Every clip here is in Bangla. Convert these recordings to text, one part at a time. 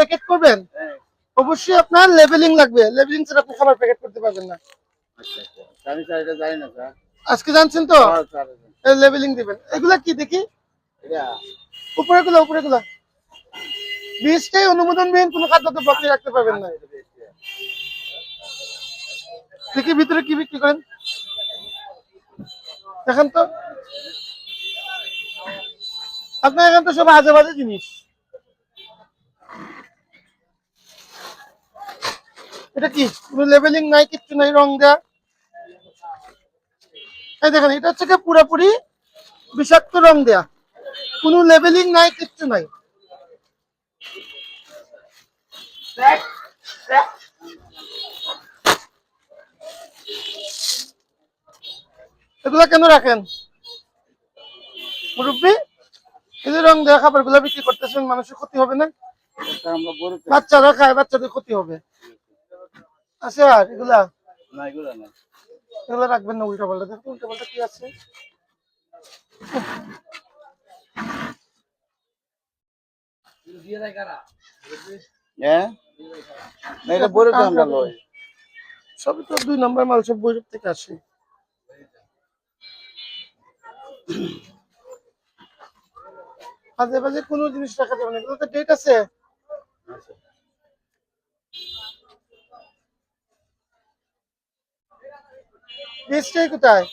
প্যাকেট করবেন? হ্যাঁ অবশ্যই আপনার লেভেলিং লাগবে। লেভেলিং ছাড়া আপনি খাবার প্যাকেট করতে পারবেন না। আচ্ছা আচ্ছা আজকে জানছেন তো? হ্যাঁ, লেভেলিং দিবেন। এগুলা কি দেখি? উপরে গুলো উপরে গুলো বীজটাই অনুমোদনবিহীন কোনো খাদ্য তো আপনি রাখতে পারবেন না। দেখি ভিতরে কি বিক্রি করেন। দেখেন তো। আপনার এখান তো সব আজে বাজে জিনিস। এটা কি? কোনো লেভেলিং নাই কিচ্ছু নাই রং দেয়া? এই দেখেন এটা হচ্ছে পুরোপুরি বিষাক্ত রং দেয়া। কোনো লেভেলিং নাই কিচ্ছু নাই। এগুলা কেন রাখেন? মুরব্বী এই যে রং দেওয়া খাবারগুলা বিক্রি করতেছেন মানুষের ক্ষতি হবে না? বাচ্চারা খায় বাচ্চাদের ক্ষতি হবে। আছে আর এগুলা? না এগুলো না এগুলো রাখবেন না উল্টা পাল্টা। দেখো উল্টা পাল্টা কি আছে। হ্যাঁ? সবই তো দুই নম্বর মাল সব বৈরব থেকে আসে। মাঝে মাঝে কোনো জিনিস রাখা যাবে না। এগুলো তো ডেট আছে। বীজটাই কোথায়?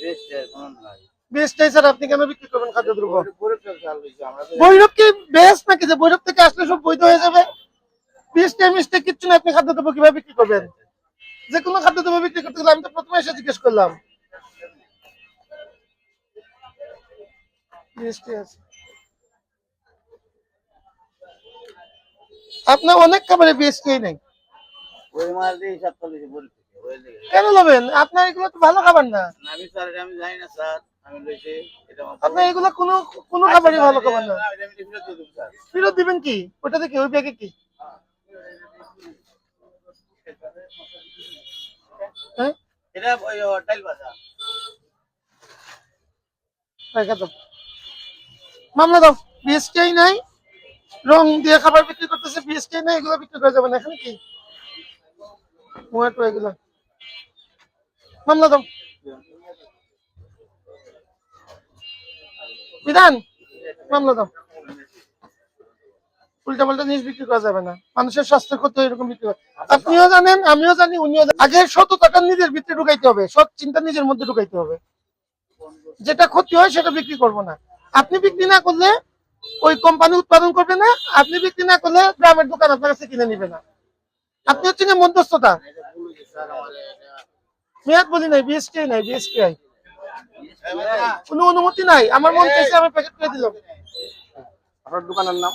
বেশ কোন নাই। বীজটাই স্যার আপনি কেন বিক্রি করবেন খাদ্যদ্রব্য বড় তো চাল লইছি আমরা তো বৈরব কি বেশ নাকি যে বৈরব থেকে আসলে সব বৈধ হয়ে যাবে? বীজটা মিষ্টি কিচ্ছু না আপনি খাদ্যদ্রব্য কীভাবে বিক্রি করবেন? যে কোনো খাদ্যদ্রব্য বিক্রি করতে গেলে আমি তো প্রথমে এসে জিজ্ঞেস করলাম। আপনার অনেক খাবারে বিএসটি নেই। ওই মাল দিয়ে হিসাব কেন নেবেন আপনার এগুলো তো ভালো খাবার না। আমি স্যার আমি জানি না স্যার। আমি লইছি আপনার এগুলো কোনো কোনো খাবারই ভালো খাবার না। ফেরত ফেরত দিবেন কি? ওটা দেখি ওই ব্যাগে কি? হ্যাঁ? এটা ওই টাইল বাজা রেখে দাও মামলা দাও বিএসটিআই নাই। রং দিয়ে খাবার বিক্রি করতেছে বিএসটিআই নাই এগুলো বিক্রি করা যাবে না। এখানে কি? মোয়াটো এগুলো। উল্টা পাল্টা জিনিস বিক্রি করা যাবে না। মানুষের স্বাস্থ্যের ক্ষতি এরকম বিক্রি করে আপনিও জানেন, আমিও জানি, উনিও। আগে সততাটা নিজের ভিতরে ঢুকাইতে হবে। সৎ চিন্তা নিজের মধ্যে ঢুকাইতে হবে। যেটা ক্ষতি হয় সেটা বিক্রি করব না। আপনি বিক্রি না করলে ওই কোম্পানি উৎপাদন করবে না। আপনি বিক্রি না করলে গ্রামের দোকান আপনার কাছে কিনে নিবে না। আপনি হচ্ছে মধ্যস্থতা এটা ভুল হয়েছে স্যার আমার এটা মেয়াদ বলি নাই বিএসটি নাই বিএসটিআই আই। কোনো অনুমতি নাই আমার মন চাইছে আমি প্যাকেট করে দিলাম। আপনার দোকানের নাম?